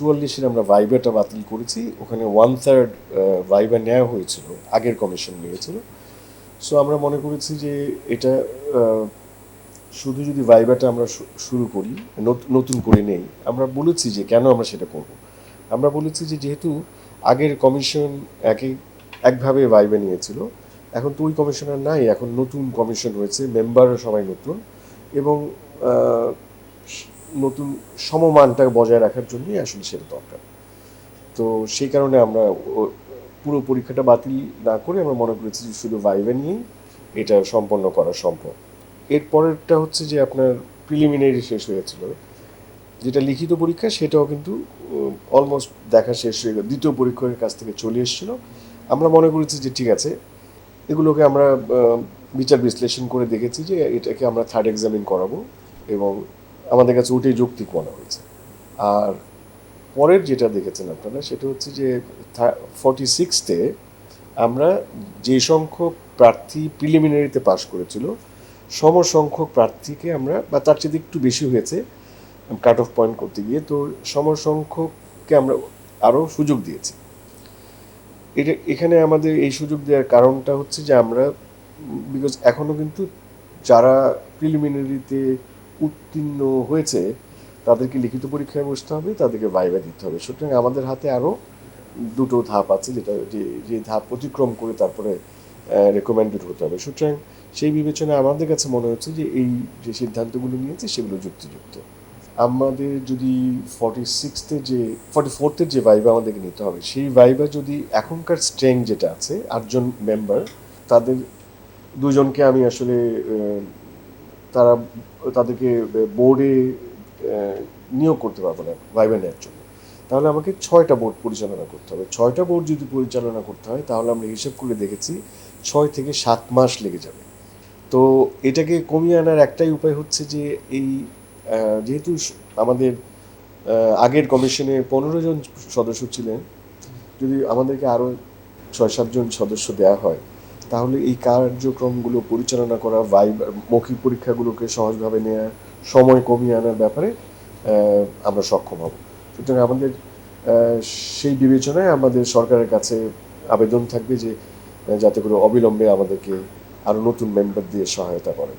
চুয়াল্লিশের আমরা ভাইবাটা বাতিল করেছি। ওখানে ওয়ান থার্ড ভাইবা নেওয়া হয়েছিল, আগের কমিশন নিয়েছিল। সো আমরা মনে করেছি যে এটা শুধু যদি ভাইবাটা আমরা শুরু করি, নত- নতুন করে নেই, আমরা বলেছি যে কেন আমরা সেটা করব। আমরা বলেছি যে যেহেতু আগের কমিশন একই একভাবে ভাইবা নিয়েছিল, এখন তো ওই কমিশনার নাই, এখন নতুন কমিশন হয়েছে মেম্বারও সবাই নতুন এবং নতুন সমমানটা বজায় রাখার জন্যই আসলে সেটা দরকার। তো সেই কারণে আমরা পুরো পরীক্ষাটা বাতিল না করে আমরা মনে করেছি যে শুধু ভাইভে নিয়েই এটা সম্পন্ন করা সম্ভব। এরপরেরটা হচ্ছে যে আপনার প্রিলিমিনারি শেষ হয়েছিল যেটা লিখিত পরীক্ষা, সেটাও কিন্তু অলমোস্ট দেখা শেষ হয়ে গেল। দ্বিতীয় পরীক্ষকের কাছ থেকে চলে এসেছিল। আমরা মনে করেছি যে ঠিক আছে, এগুলোকে আমরা বিচার বিশ্লেষণ করে দেখেছি যে এটাকে আমরা থার্ড এক্সামিন করাবো এবং আমাদের কাছে ওটাই যৌক্তিক মনে হয়েছে? আর পরের যেটা দেখেছেন আপনারা, সেটা হচ্ছে যে ফর্টি সিক্সতে আমরা যে সংখ্যক প্রার্থী প্রিলিমিনারিতে পাশ করেছিল সম সংখ্যক প্রার্থীকে আমরা, বা তার চেয়ে একটু বেশি হয়েছে কাট অফ পয়েন্ট করতে গিয়ে, তো সম সংখ্যককে আমরা আরও সুযোগ দিয়েছি। এটা, এখানে আমাদের এই সুযোগ দেওয়ার কারণটা হচ্ছে যে আমরা বিকজ এখনও কিন্তু যারা প্রিলিমিনারিতে উত্তীর্ণ হয়েছে, তাদেরকে লিখিত পরীক্ষায় বসতে হবে, তাদেরকে ভাইবা দিতে হবে। সুতরাং আমাদের হাতে আরও দুটো ধাপ আছে যেটা যে যে ধাপ অতিক্রম করে তারপরে রেকমেন্ডেড হতে হবে। সুতরাং সেই বিবেচনায় আমাদের কাছে মনে হচ্ছে যে, এই যে সিদ্ধান্তগুলো নিয়েছে সেগুলো যুক্তিযুক্ত। আমাদের যদি ফর্টি সিক্সতে যে ফর্টি ফোর্থের যে ভাইবা আমাদেরকে নিতে হবে, সেই ভাইবা যদি এখনকার স্ট্রেং যেটা আছে, আটজন মেম্বার তাদের দুজনকে আমি আসলে তারা তাদেরকে বোর্ডে নিয়োগ করতে পারবে না ভাইবা নেওয়ার জন্য। তাহলে আমাকে ছয়টা বোর্ড পরিচালনা করতে হবে। ছয়টা বোর্ড যদি পরিচালনা করতে হয়, তাহলে আমরা হিসেব করে দেখেছি ছয় থেকে সাত মাস লেগে যাবে। তো এটাকে কমিয়ে আনার একটাই উপায় হচ্ছে যে এই যেহেতু আমাদের আগের কমিশনে পনেরো জন সদস্য ছিলেন, যদি আমাদেরকে আরও ছয় সাতজন সদস্য দেওয়া হয় তাহলে এই কার্যক্রমগুলো পরিচালনা করা ভাইব মৌখিক পরীক্ষাগুলোকে সহজভাবে নেওয়া সময় কমিয়ে আনার ব্যাপারে আমরা সক্ষম হব। সুতরাং আমাদের সেই বিবেচনায় আমাদের সরকারের কাছে আবেদন থাকবে যে যাতে করে অবিলম্বে আমাদেরকে আরও নতুন মেম্বার দিয়ে সহায়তা করেন।